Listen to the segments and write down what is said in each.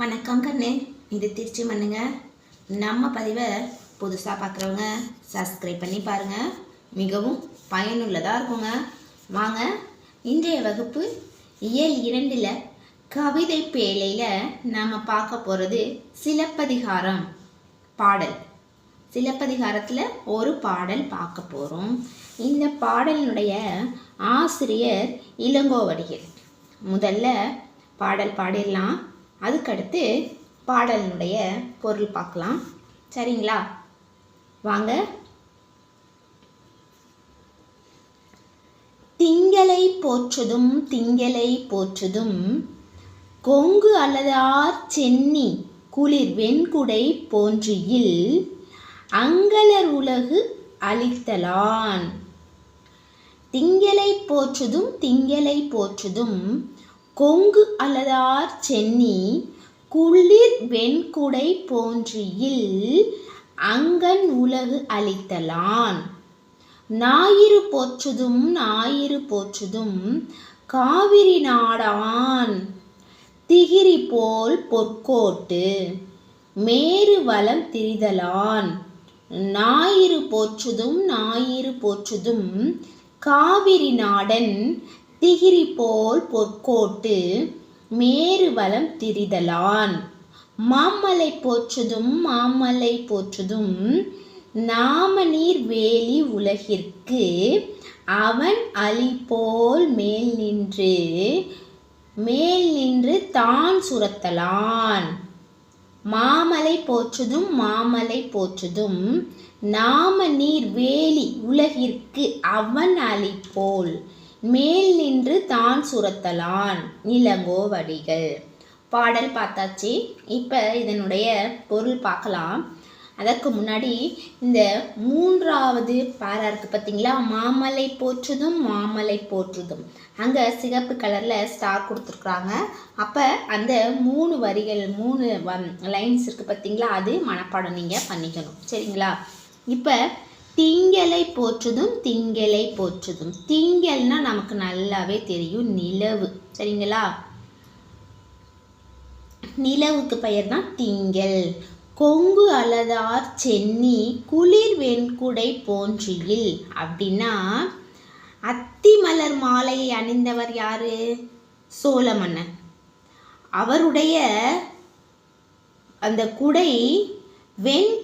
வணக்கம் கண்ணு. இது திருச்சி மண்ணுங்க. நம்ம பதிவை புதுசாக பார்க்குறவங்க சப்ஸ்கிரைப் பண்ணி பாருங்கள் மிகவும் பயனுள்ளதாக இருக்குங்க. வாங்க இன்றைய வகுப்பு இயல் இரண்டில் கவிதை பேழையில் நாம் பார்க்க போகிறது சிலப்பதிகாரம் பாடல். சிலப்பதிகாரத்தில் ஒரு பாடல் பார்க்க போகிறோம் இந்த பாடலினுடைய ஆசிரியர் இளங்கோவடிகள். முதல்ல பாடல் பாடிடலாம். அதுக்கடுத்து பாடலினுடைய பொருள் பார்க்கலாம். சரிங்களா? வாங்க. திங்களை போற்றுதும் திங்களை போற்றுதும் கொங்கு அல்லதார் சென்னி குளிர் வெண்குடை போன்றியில் அங்கலர் உலகு அளித்தலான். திங்களை போற்றுதும் திங்களை போற்றுதும் கொங்கு அலதார் சென்னி குளிர் வெண்குடை போன்றியில் அங்கன் உலகு அளித்தலான். ஞாயிறு போற்றுதும் ஞாயிறு போற்றுதும் காவிரி நாடான். திகிரி போல் பொற்கோட்டு மேரு வளம் திரிதலான். ஞாயிறு போற்றுதும் ஞாயிறு போற்றுதும் காவிரி நாடன் திகிரி போல் பொற்கோட்டு மேருவலம் திரிதலான். மாமலை போற்றுதும் மாமலை போற்றுதும் நாமநீர் வேலி உலகிற்கு அவன் அலி போல் மேல் நின்று மேல் நின்று தான் சுரத்தலான். மாமலை போற்றுதும் மாமலை போற்றுதும் நாம நீர் வேலி உலகிற்கு அவன் அலி போல் மேல் நின்று தான் சுரத்தலான் இளங்கோவடிகள் பாடல் பார்த்தாச்சு. இப்போ இதனுடைய பொருள் பார்க்கலாம். அதற்கு முன்னாடி இந்த மூன்றாவது பாரா இருக்குது பார்த்தீங்களா மாமலை போற்றுதும் மாமலை போற்றுதும். அங்கே சிகப்பு கலரில் ஸ்டார் கொடுத்துருக்குறாங்க. அப்போ அந்த மூணு வரிகள் மூணு லைன்ஸ் இருக்குது பார்த்தீங்களா அது மனப்பாடம் நீங்கள் பண்ணிக்கணும். சரிங்களா? இப்போ திங்களை போற்றுதும் திங்களை போற்றுதும். திங்கள்னா நமக்கு நல்லாவே தெரியும் நிலவு. சரிங்களா? நிலவுக்கு பெயர் தான் திங்கள். கொங்கு அலதார் சென்னி குளிர் வெண்குடை போன்றியில். அப்படின்னா அத்தி மலர் மாலையை அணிந்தவர் யாரு? சோழ மன்னன் அவருடைய அந்த குடை வெண்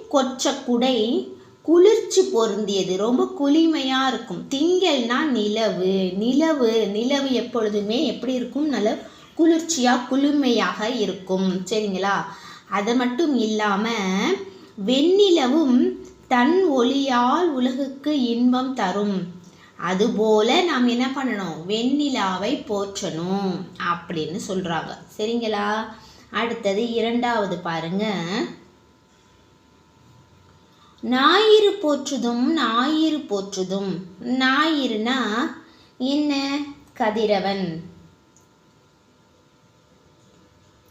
குடை குளிர்ச்சி பொருந்தியது. ரொம்ப குளிமையாக இருக்கும். திங்கள்னா நிலவு. நிலவு நிலவு எப்பொழுதுமே எப்படி இருக்கும்? நல்ல குளிர்ச்சியாக குளுமையாக இருக்கும். சரிங்களா? அது மட்டும் இல்லாமல் வெண்ணிலவும் தன் ஒளியால் உலகுக்கு இன்பம் தரும். அதுபோல நாம் என்ன பண்ணணும்? வெண்ணிலாவை போற்றணும் அப்படின்னு சொல்கிறாங்க சரிங்களா? அடுத்தது இரண்டாவது பாருங்க. ஞாயிறு போற்றுதும் ஞாயிறு போற்றுதும். ஞாயிறுனா என்ன? கதிரவன்.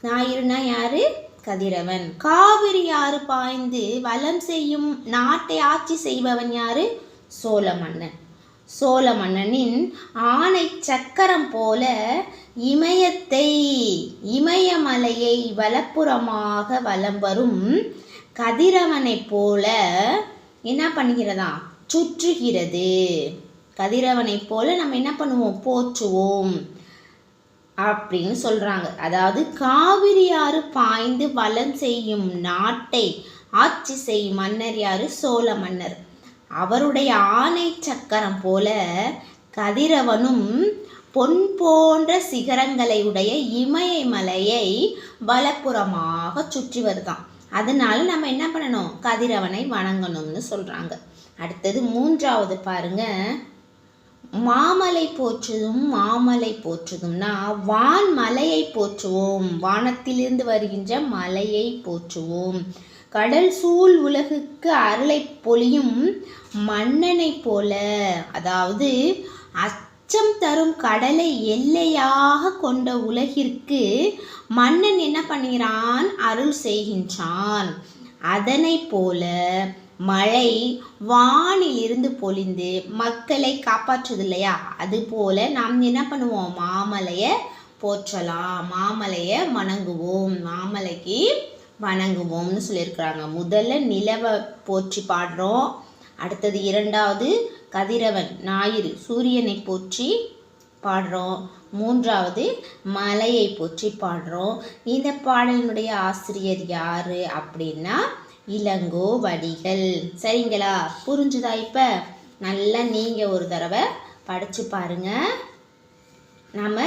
ஞாயிறுனா யாரு? கதிரவன். காவிரி ஆறு பாய்ந்து வலம் செய்யும் நாட்டை ஆட்சி செய்பவன் யாரு? சோழ மன்னன் சோழ மன்னனின் ஆணை சக்கரம் போல இமயத்தை இமயமலையை வலப்புறமாக வலம் வரும் கதிரவனைப் போல என்ன பண்ணுகிறதா? சுற்றுகிறது. கதிரவனைப் போல நம்ம என்ன பண்ணுவோம்? போற்றுவோம். அப்படின்னு சொல்கிறாங்க அதாவது காவிரி ஆறு பாய்ந்து வலம் செய்யும் நாட்டை ஆட்சி செய்யும் மன்னர் யாரு? சோழ மன்னர். அவருடைய ஆணை சக்கரம் போல கதிரவனும் பொன் போன்ற சிகரங்களை உடைய இமயமலையை வலப்புறமாக சுற்றி வருதான். அதனால நம்ம என்ன பண்ணணும்? கதிரவனை வணங்கணும்னு சொல்கிறாங்க அடுத்தது மூன்றாவது பாருங்க. மாமலை போற்றுதும் மாமலை போற்றுதும்னா வான் மலையை போற்றுவோம். வானத்திலிருந்து வருகின்ற மலையை போற்றுவோம். கடல் சூழ் உலகுக்கு அருளை பொழியும் மன்னனை போல அதாவது அச்சம் தரும் கடலை எல்லையாக கொண்ட உலகிற்கு மன்னன் என்ன பண்ணுகிறான்? அருள் செய்கின்றான். அதனை போல மழை வானிலிருந்து பொழிந்து மக்களை காப்பாற்றுது இல்லையா அது போல நாம் என்ன பண்ணுவோம்? மாமலையை போற்றலாம். மாமலையை வணங்குவோம். மாமலைக்கு வணங்குவோம்னு சொல்லியிருக்கிறாங்க. முதல்ல நிலவை போற்றி பாடுறோம். அடுத்தது இரண்டாவது கதிரவன் ஞாயிறு சூரியனை போற்றி பாடுறோம். மூன்றாவது மலையை போற்றி பாடுறோம். இந்த பாடலினுடைய ஆசிரியர் யார் அப்படின்னா இளங்கோ வடிகள். சரிங்களா? புரிஞ்சுதா இப்போ? நல்லா நீங்கள் ஒரு தடவை படித்து பாருங்க. நம்ம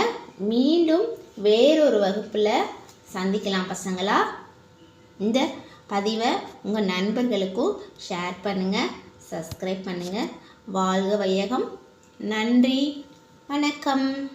மீண்டும் வேறொரு வகுப்பில் சந்திக்கலாம் பசங்களா. இந்த பதிவை உங்கள் நண்பர்களுக்கும் ஷேர் பண்ணுங்கள் சப்ஸ்கிரைப் பண்ணுங்கள் வாழ்க வையகம். நன்றி. வணக்கம்.